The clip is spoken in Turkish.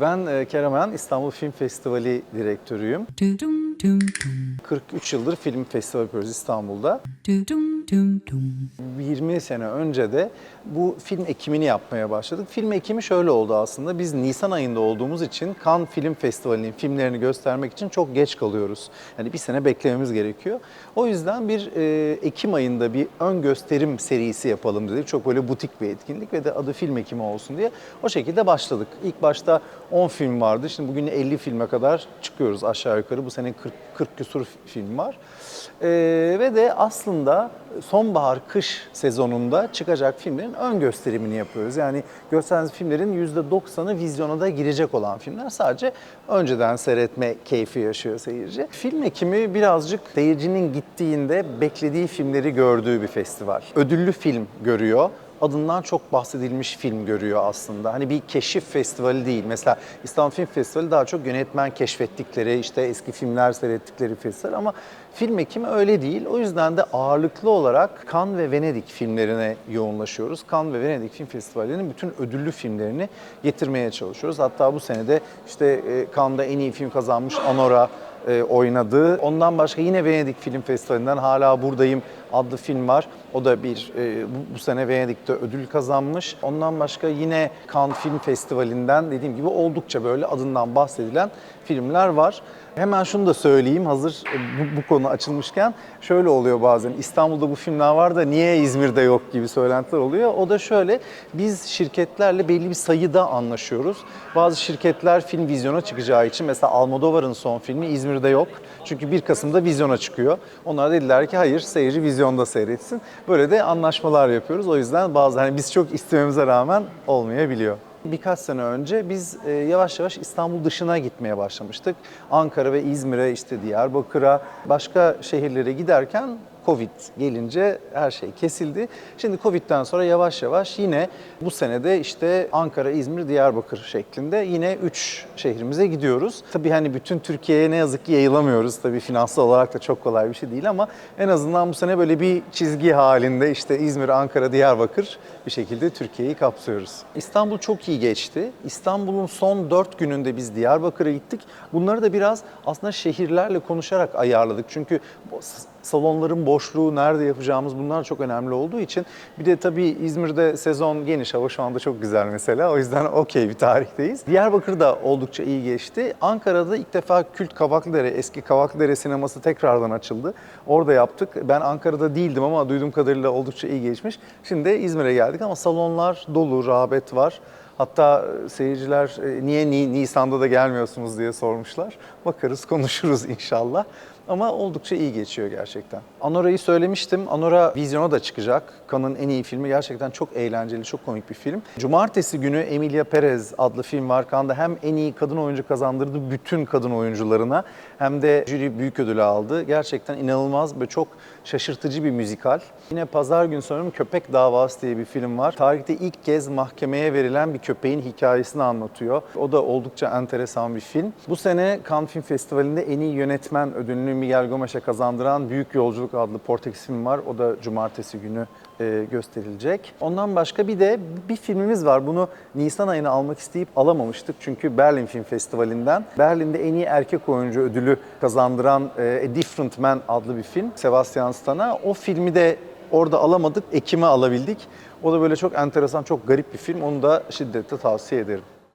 Ben e, Kerem Ayan, İstanbul Film Festivali direktörüyüm. dum dum dum 43 yıldır film festivali yapıyoruz İstanbul'da. dum dum dum 20 sene önce de bu film ekimini yapmaya başladık. Film ekimi şöyle oldu aslında. Biz Nisan ayında olduğumuz için Cannes Film Festivali'nin filmlerini göstermek için çok geç kalıyoruz. Yani bir sene beklememiz gerekiyor. O yüzden bir e, Ekim ayında bir ön gösterim serisi yapalım dedik. Çok böyle butik bir etkinlik ve de adı film ekimi olsun diye o şekilde başladık. İlk başta 10 film vardı. Şimdi bugün 50 filme kadar çıkıyoruz aşağı yukarı. Bu sene 40, 40 küsur film var. Ee, ve de aslında sonbahar kış sezonunda çıkacak filmlerin ön gösterimini yapıyoruz. Yani gösterdiğimiz filmlerin %90'ı vizyona da girecek olan filmler. Sadece önceden seyretme keyfi yaşıyor seyirci. Film ekimi birazcık seyircinin gittiğinde beklediği filmleri gördüğü bir festival. Ödüllü film görüyor adından çok bahsedilmiş film görüyor aslında. Hani bir keşif festivali değil. Mesela İstanbul Film Festivali daha çok yönetmen keşfettikleri, işte eski filmler seyrettikleri festival ama film ekimi öyle değil. O yüzden de ağırlıklı olarak Cannes ve Venedik filmlerine yoğunlaşıyoruz. Cannes ve Venedik Film Festivali'nin bütün ödüllü filmlerini getirmeye çalışıyoruz. Hatta bu sene de işte e, Cannes'da en iyi film kazanmış Anora e, oynadığı. Ondan başka yine Venedik Film Festivali'nden Hala Buradayım adlı film var. O da bir e, bu, sene Venedik'te ödül kazanmış. Ondan başka yine Cannes Film Festivali'nden dediğim gibi oldukça böyle adından bahsedilen filmler var. Hemen şunu da söyleyeyim hazır bu, bu konu açılmışken şöyle oluyor bazen İstanbul'da bu filmler var da niye İzmir'de yok gibi söylentiler oluyor. O da şöyle biz şirketlerle belli bir sayıda anlaşıyoruz. Bazı şirketler film vizyona çıkacağı için mesela Almodovar'ın son filmi İzmir'de yok. Çünkü 1 Kasım'da vizyona çıkıyor. Onlar dediler ki hayır seyirci vizyonda seyretsin. Böyle de anlaşmalar yapıyoruz. O yüzden bazı hani biz çok istememize rağmen olmayabiliyor. Birkaç sene önce biz e, yavaş yavaş İstanbul dışına gitmeye başlamıştık. Ankara ve İzmir'e, işte Diyarbakır'a, başka şehirlere giderken Covid gelince her şey kesildi. Şimdi Covid'den sonra yavaş yavaş yine bu senede işte Ankara, İzmir, Diyarbakır şeklinde yine 3 şehrimize gidiyoruz. Tabii hani bütün Türkiye'ye ne yazık ki yayılamıyoruz. Tabii finansal olarak da çok kolay bir şey değil ama en azından bu sene böyle bir çizgi halinde işte İzmir, Ankara, Diyarbakır bir şekilde Türkiye'yi kapsıyoruz. İstanbul çok iyi geçti. İstanbul'un son 4 gününde biz Diyarbakır'a gittik. Bunları da biraz aslında şehirlerle konuşarak ayarladık. Çünkü salonların boşluğu, nerede yapacağımız bunlar çok önemli olduğu için. Bir de tabii İzmir'de sezon geniş, hava şu anda çok güzel mesela. O yüzden okey bir tarihteyiz. Diyarbakır da oldukça iyi geçti. Ankara'da ilk defa Kült Kavaklıdere, eski Kavaklıdere sineması tekrardan açıldı. Orada yaptık. Ben Ankara'da değildim ama duyduğum kadarıyla oldukça iyi geçmiş. Şimdi de İzmir'e geldik ama salonlar dolu, rağbet var. Hatta seyirciler e, niye Ni- Nisan'da da gelmiyorsunuz diye sormuşlar. Bakarız, konuşuruz inşallah. Ama oldukça iyi geçiyor gerçekten. Anora'yı söylemiştim. Anora vizyona da çıkacak. Cannes'ın en iyi filmi. Gerçekten çok eğlenceli, çok komik bir film. Cumartesi günü Emilia Perez adlı film var. Cannes'da hem en iyi kadın oyuncu kazandırdı bütün kadın oyuncularına hem de jüri büyük ödülü aldı. Gerçekten inanılmaz ve çok şaşırtıcı bir müzikal. Yine pazar günü sanırım Köpek Davası diye bir film var. Tarihte ilk kez mahkemeye verilen bir köpeğin hikayesini anlatıyor. O da oldukça enteresan bir film. Bu sene Cannes Film Festivali'nde en iyi yönetmen ödülünü Miguel Gomes'e kazandıran Büyük Yolculuk adlı Portekiz film var. O da cumartesi günü e, gösterilecek. Ondan başka bir de bir filmimiz var. Bunu Nisan ayına almak isteyip alamamıştık. Çünkü Berlin Film Festivali'nden. Berlin'de en iyi erkek oyuncu ödülü kazandıran e, A Different Man adlı bir film. Sebastian Stan'a. O filmi de orada alamadık. Ekim'e alabildik. O da böyle çok enteresan, çok garip bir film. Onu da şiddetle tavsiye ederim.